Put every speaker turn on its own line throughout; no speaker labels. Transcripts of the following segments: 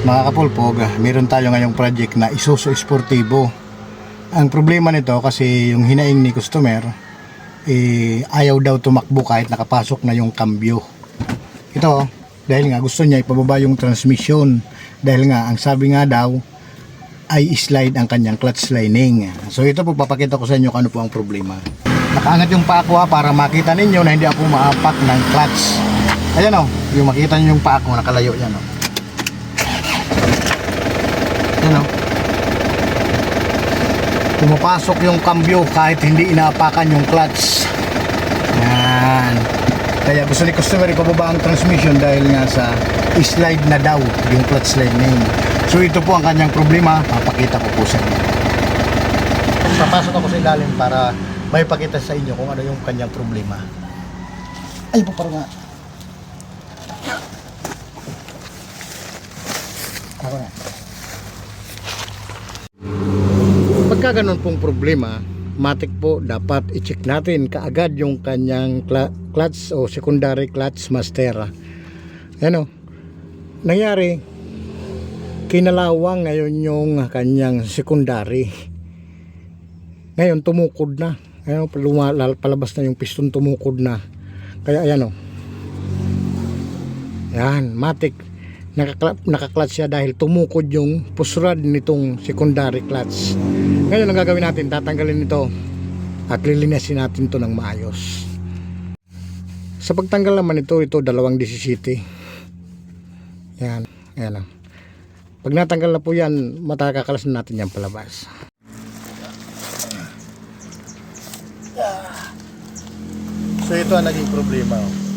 Mga kapulpog, meron tayo ngayong project na Isuzu Sportivo. Ang problema nito kasi yung hinaing ni customer, eh, ayaw daw tumakbo kahit nakapasok na yung kambyo. Ito, dahil nga gusto niya ipababa yung transmission. Dahil nga, ang sabi nga daw, ay slide ang kanyang clutch lining. So ito po papakita ko sa inyo kung ano po ang problema. Nakaangat yung paa ko ha, para makita ninyo na hindi ako maapak ng clutch. Ayan o, yung makita nyo yung paa ko, nakalayo yan o. Ayan o. Pumapasok yung kambyo kahit hindi inaapakan yung clutch. Yan. Kaya gusto ni customer ipababa ang transmission dahil nga sa slide na daw yung clutch lining. So ito po ang kanyang problema, papakita ko po sa inyo. Papasok ako sa ilalim para may pakita sa inyo kung ano yung kanyang problema. Ay, po parang nga. Ako na. Pagka ganun pong problema, matik po dapat i-check natin kaagad yung kanyang clutch o secondary clutch master. Ano? Nangyari, kinalawang ngayon yung kanyang secondary. Ngayon tumukod na. Ngayon lumalal, palabas na yung piston tumukod na. Kaya ayan o. Yan, matik. Nakakla- nakaklatch siya dahil tumukod yung pusrad nitong secondary clutch. Ngayon ang gagawin natin, tatanggalin ito at lilinisin natin to ng maayos. Sa pagtanggal naman ito, ito dalawang 17. Yan, yan o. Pag natanggal na po yan, matakakalas na natin yan palabas. So ito ang naging problema. oh.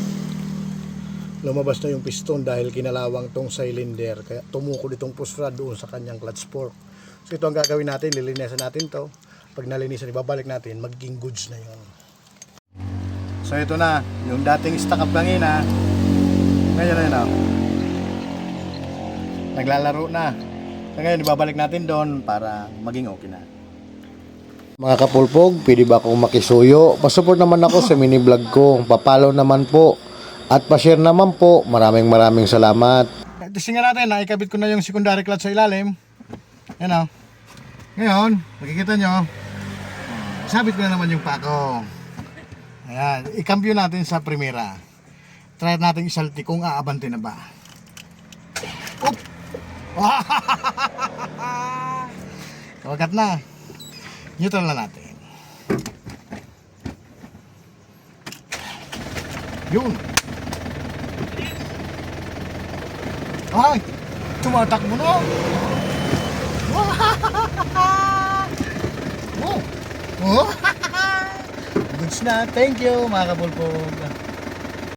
Lumabas na yung piston dahil kinalawang tong cylinder. Kaya tumukod itong pusrad doon sa kanyang clutch fork. So ito ang gagawin natin, lilinisan natin to. Pag nalinisan, ibabalik natin, magiging goods na yun. So ito na, yung dating stock up langina, ngayon na oh. Naglalaro na. So ngayon, ibabalik natin doon para maging okay na. Mga kapulpog, pwede ba akong makisuyo? Pasupport naman ako sa mini vlog ko. Papalo naman po. At pa-share naman po. Maraming maraming salamat. Testing natin, naikabit ko na yung secondary clutch sa ilalim. Yan o. Ngayon, makikita nyo. Sabit ko na naman yung pako. Ayan, ikambyo natin sa primera. Try natin isalti kung aabante na ba. Oop! Wagat na. Neutral na natin. Yun. Ay! Tumatakbo na! Oh! Oh! Goods na. Thank you mga kapulpog.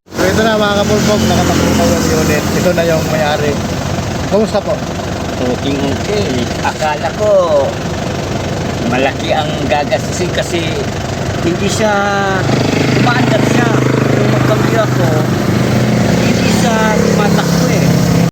So ito na mga kapulpog. Nakatakbo na yung unit. Ito na yung may-ari. Kamusta po?
Okay, okay. Akala ko malaki ang gagastusin kasi hindi siya umaandar siya. Nung magkambyo ako, hindi siya tumatakbo